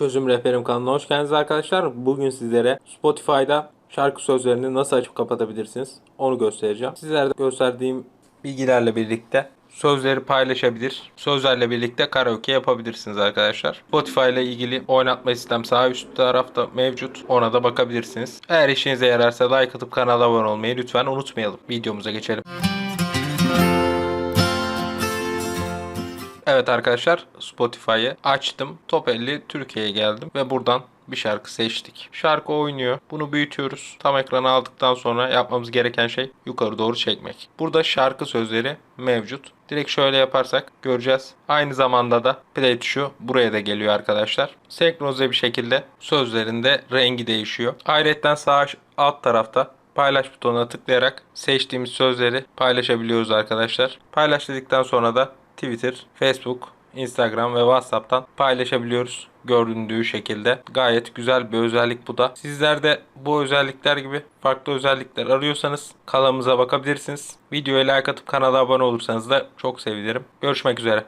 Çözüm Rehberim kanalına hoş geldiniz arkadaşlar. Bugün sizlere Spotify'da şarkı sözlerini nasıl açıp kapatabilirsiniz onu göstereceğim. Sizlere de gösterdiğim bilgilerle birlikte sözleri paylaşabilir. Sözlerle birlikte karaoke yapabilirsiniz arkadaşlar. Spotify ile ilgili oynatma sistem sağ üst tarafta mevcut. Ona da bakabilirsiniz. Eğer işinize yararsa like atıp kanala abone olmayı lütfen unutmayalım. Videomuza geçelim. Evet arkadaşlar Spotify'ı açtım. Top 50 Türkiye'ye geldim ve buradan bir şarkı seçtik. Şarkı oynuyor. Bunu büyütüyoruz. Tam ekrana aldıktan sonra yapmamız gereken şey yukarı doğru çekmek. Burada şarkı sözleri mevcut. Direkt şöyle yaparsak göreceğiz. Aynı zamanda da play tuşu buraya da geliyor arkadaşlar. Senkronize bir şekilde sözlerinde rengi değişiyor. Ayrıca sağ alt tarafta paylaş butonuna tıklayarak seçtiğimiz sözleri paylaşabiliyoruz arkadaşlar. Paylaş dedikten sonra da Twitter, Facebook, Instagram ve WhatsApp'tan paylaşabiliyoruz. Göründüğü şekilde. Gayet güzel bir özellik bu da. Sizler de bu özellikler gibi farklı özellikler arıyorsanız kanalımıza bakabilirsiniz. Videoya like atıp kanala abone olursanız da çok sevinirim. Görüşmek üzere.